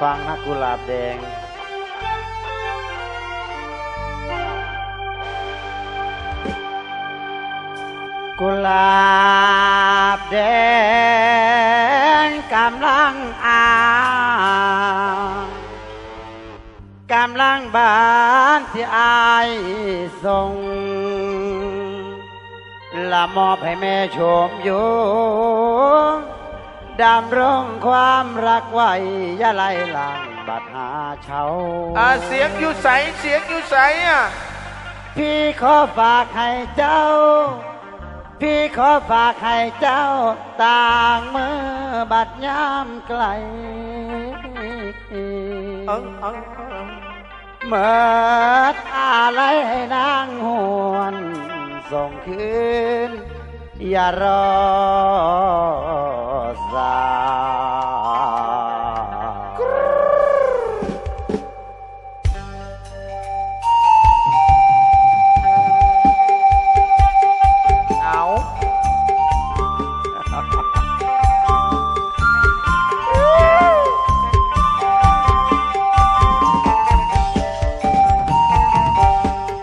ฟังนะกุหลาบแดง กุหลาบแดงกำลังอากำลังบานที่อายส่งละมอบให้แม่ชมอยู่ ดำรงความรักไว้อย่าไล่หลังบัดหาเช้าอ่าเสียงอยู่ใสเสียงอยู่ใสอะพี่ขอฝากให้เจ้า พี่ขอฝากให้เจ้า ต่างมือบัดยามไกลเอิงเอิงเอิงเมื่ออะไรให้นางหวนส่งคืนอย่ารอ สายเอา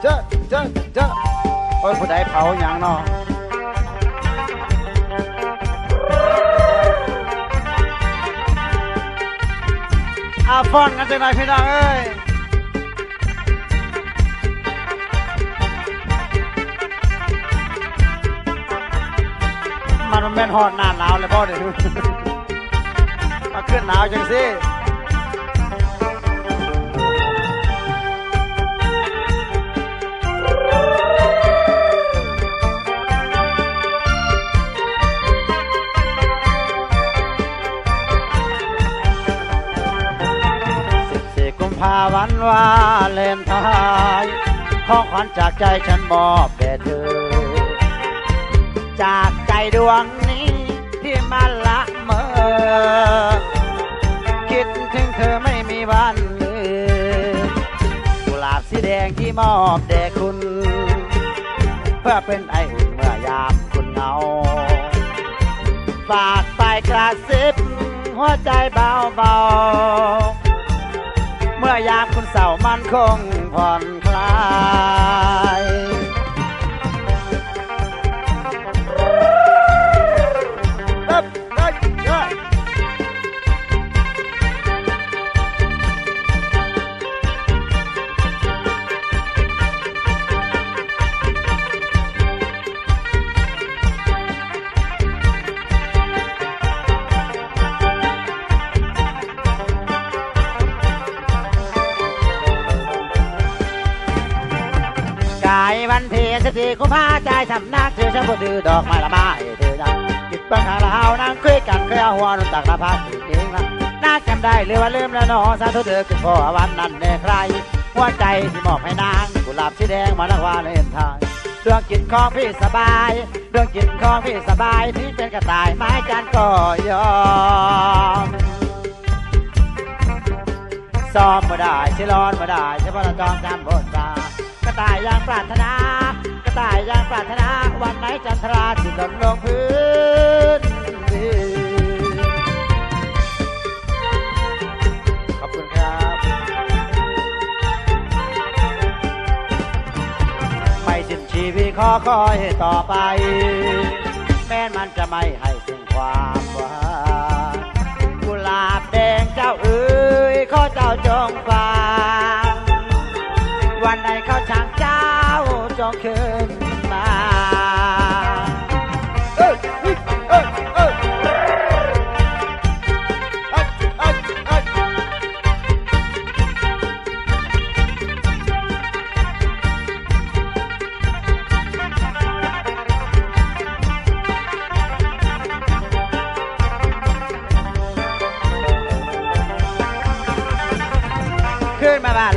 เจ้าเจ้ อาฟอนกันจังไหนพี่น้องเอ้ยมันแม่นหอดหน้าหนาวเลยพ่อเดี๋ยวมาขึ้นหนาวจังสิ วันวาเลนไทายของขวัญจากใจฉันมอบแด่เธอ จากใจดวงนี้ที่มันละเมอ คิดถึงเธอไม่มีวันลืมกุหลาบสีแดงที่มอบแด่คุณ เพื่อเป็นไออุ่นเมื่อยามคุณเหงา ฝากไปกระซิบหัวใจเบาๆ เมื่อยามคุณเศร้ามันคงผ่อนคลาย วันเทียนสติคุพาใจสำนักเธอฉันบ่ถือดอกไม้ละไม้เธอยังจิตปังหาเรานั่งคุยกันเคยเอาหัวนุ่นตักละพักเองละน่าจำได้หรือว่าลืมแล้วนอสาธุเธอคือพ่อวันนั้นแน่ใคร หัวใจที่มอบให้นางกุหลาบสีแดงมานักว่าเล่นทางดวงจิตของพี่สบายดวงจิตของพี่สบายที่เป็นกระต่ายไม้จันก็ยอมซ้อมมาได้ชิร้อนมาได้ใช่ปะละจอมจำบทบาท ต่ายอย่างปรารถนา กระต่ายอย่างปรารถนา วันไหนจันทราจิตลงลงพื้นดินขอบคุณครับ ไม่สิ้นชีวิตขอคอยต่อไป แม้นมันจะไม่ให้ซึ่งความหวานกุหลาบแดงเจ้าเอ๋ยขอเจ้าจงฟังวันไหนเขาช่างเจ้าจ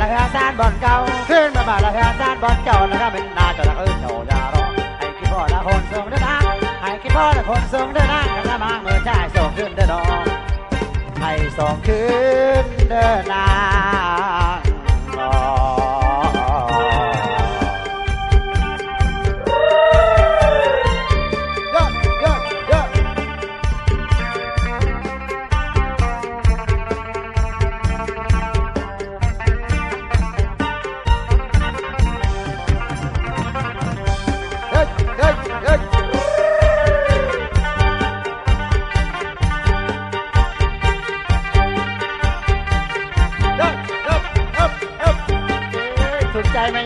ง ซานบอลเก่าขึ้นมาบ้านละเฮือซานบอลเก่าแล้วก็เป็นนาจระเอิญโนยารอให้คิดพ่อละคนส่งเดินทางให้คิดพ่อละคนส่งเดินทางกันละมาเมื่อชายส่งขึ้นเดินดองให้ส่งขึ้นเดินนาง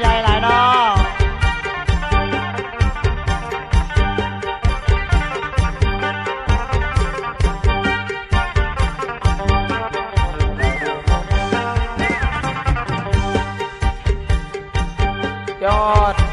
đây lại đó God.